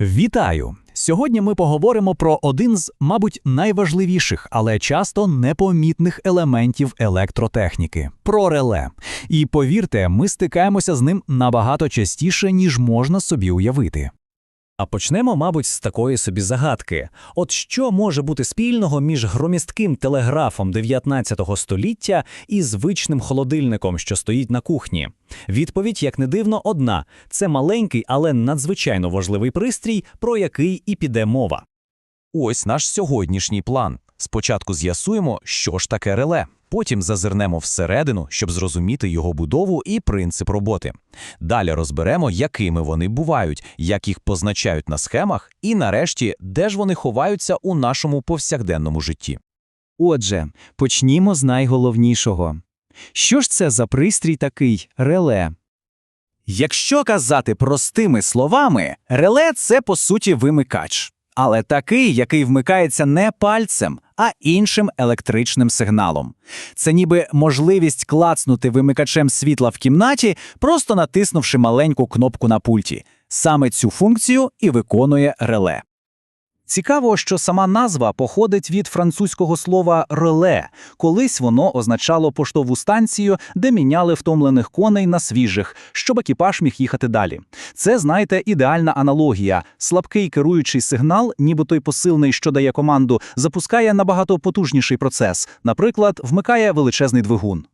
Вітаю! Сьогодні ми поговоримо про один з, мабуть, найважливіших, але часто непомітних елементів електротехніки про реле. І повірте, ми стикаємося з ним набагато частіше, ніж можна собі уявити. А почнемо, мабуть, з такої собі загадки. От що може бути спільного між громістким телеграфом 19 століття і звичним холодильником, що стоїть на кухні? Відповідь, як не дивно, одна: це маленький, але надзвичайно важливий пристрій, про який і піде мова. Ось наш сьогоднішній план. Спочатку з'ясуємо, що ж таке реле. Потім зазирнемо всередину, щоб зрозуміти його будову і принцип роботи. Далі розберемо, якими вони бувають, як їх позначають на схемах, і нарешті, де ж вони ховаються у нашому повсякденному житті. Отже, почнімо з найголовнішого. Що ж це за пристрій такий реле? Якщо казати простими словами, реле це по суті вимикач, але такий, який вмикається не пальцем, а іншим електричним сигналом. Це ніби можливість клацнути вимикачем світла в кімнаті, просто натиснувши маленьку кнопку на пульті. Саме цю функцію і виконує реле. Цікаво, що сама назва походить від французького слова реле. Колись воно означало поштову станцію, де міняли втомлених коней на свіжих, щоб екіпаж міг їхати далі. Це, знаєте, ідеальна аналогія. Слабкий керуючий сигнал, ніби той посилний, що дає команду, запускає набагато потужніший процес, наприклад, вмикає величезний двигун.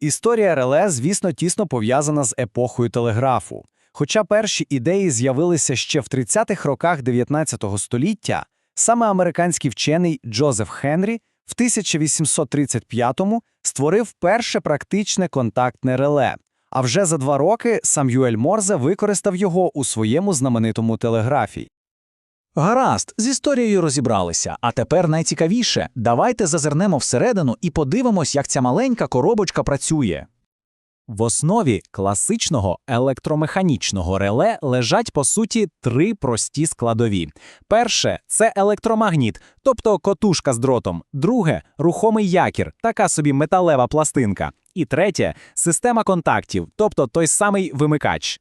Історія реле, звісно, тісно пов'язана з епохою телеграфу. Хоча перші ідеї з'явилися ще в 30-х роках 19 століття, саме американський вчений Джозеф Хенрі в 1835-му створив перше практичне контактне реле. А вже за два роки Сам'юель Морзе використав його у своєму знаменитому телеграфі. Гаразд, з історією розібралися. А тепер найцікавіше давайте зазирнемо всередину і подивимось, як ця маленька коробочка працює. В основі класичного електромеханічного реле лежать по суті три прості складові. Перше це електромагніт, тобто котушка з дротом. Друге рухомий якір, така собі металева пластинка. І третє система контактів, тобто той самий вимикач.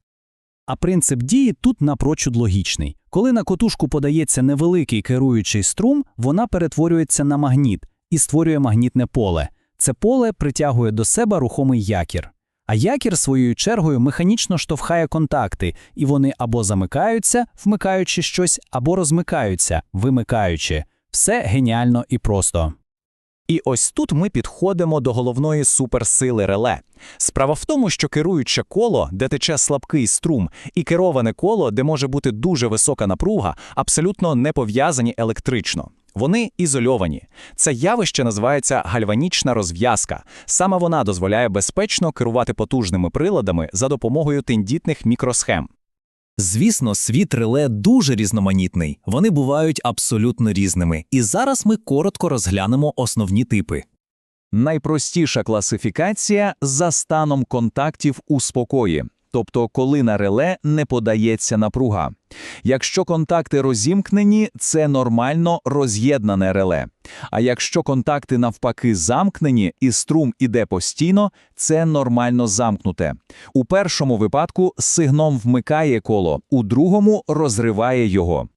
А принцип дії тут напрочуд логічний. Коли на котушку подається невеликий керуючий струм, вона перетворюється на магніт і створює магнітне поле. Це поле притягує до себе рухомий якір. А якір своєю чергою механічно штовхає контакти, і вони або замикаються, вмикаючи щось, або розмикаються, вимикаючи. Все геніально і просто. І ось тут ми підходимо до головної суперсили реле. Справа в тому, що керуюче коло, де тече слабкий струм, і кероване коло, де може бути дуже висока напруга, абсолютно не пов'язані електрично. Вони ізольовані. Це явище називається гальванічна розв'язка. Саме вона дозволяє безпечно керувати потужними приладами за допомогою тендітних мікросхем. Звісно, світ реле дуже різноманітний, вони бувають абсолютно різними. І зараз ми коротко розглянемо основні типи. Найпростіша класифікація за станом контактів у спокої, тобто коли на реле не подається напруга. Якщо контакти розімкнені, це нормально роз'єднане реле. А якщо контакти навпаки замкнені і струм іде постійно, це нормально замкнуте. У першому випадку сигном вмикає коло, у другому розриває його.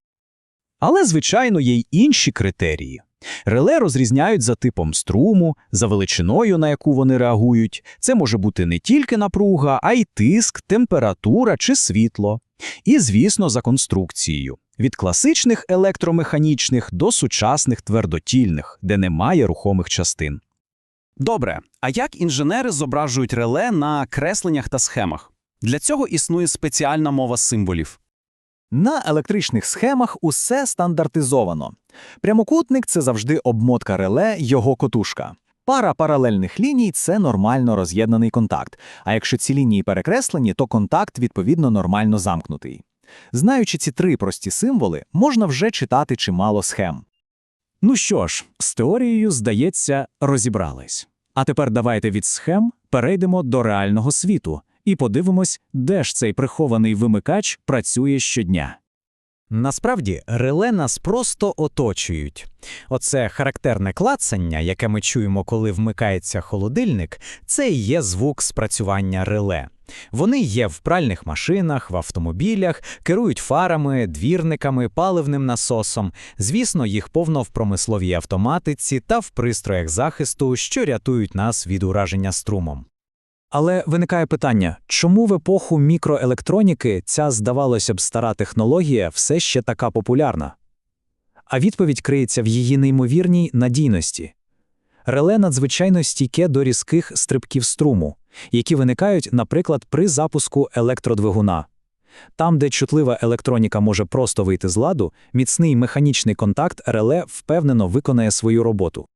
Але, звичайно, є й інші критерії. Реле розрізняють за типом струму, за величиною, на яку вони реагують. Це може бути не тільки напруга, а й тиск, температура чи світло. І, звісно, за конструкцією. Від класичних електромеханічних до сучасних твердотільних, де немає рухомих частин. Добре, а як інженери зображують реле на кресленнях та схемах? Для цього існує спеціальна мова символів. На електричних схемах усе стандартизовано. Прямокутник це завжди обмотка реле, його котушка. Пара паралельних ліній це нормально роз'єднаний контакт. А якщо ці лінії перекреслені, то контакт відповідно нормально замкнутий. Знаючи ці три прості символи, можна вже читати чимало схем. Ну що ж, з теорією, здається, розібрались. А тепер давайте від схем перейдемо до реального світу і подивимось, де ж цей прихований вимикач працює щодня. Насправді, реле нас просто оточують. Оце характерне клацання, яке ми чуємо, коли вмикається холодильник, це і є звук спрацювання реле. Вони є в пральних машинах, в автомобілях, керують фарами, двірниками, паливним насосом. Звісно, їх повно в промисловій автоматиці та в пристроях захисту, що рятують нас від ураження струмом. Але виникає питання, чому в епоху мікроелектроніки ця, здавалося б, стара технологія все ще така популярна? А відповідь криється в її неймовірній надійності. Реле надзвичайно стійке до різких стрибків струму, які виникають, наприклад, при запуску електродвигуна. Там, де чутлива електроніка може просто вийти з ладу, міцний механічний контакт реле впевнено виконає свою роботу.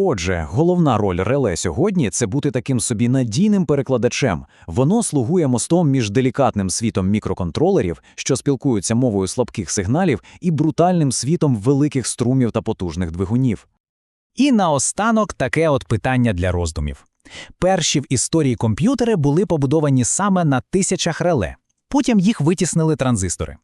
Отже, головна роль реле сьогодні це бути таким собі надійним перекладачем. Воно слугує мостом між делікатним світом мікроконтролерів, що спілкуються мовою слабких сигналів, і брутальним світом великих струмів та потужних двигунів. І наостанок таке от питання для роздумів. Перші в історії комп'ютери були побудовані саме на тисячах реле. Потім їх витіснили транзистори.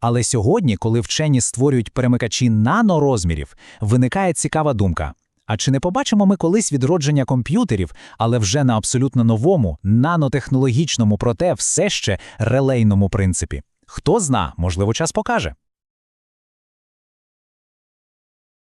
Але сьогодні, коли вчені створюють перемикачі нанорозмірів, виникає цікава думка. А чи не побачимо ми колись відродження комп'ютерів, але вже на абсолютно новому, нанотехнологічному, проте все ще релейному принципі? Хто зна, можливо, час покаже.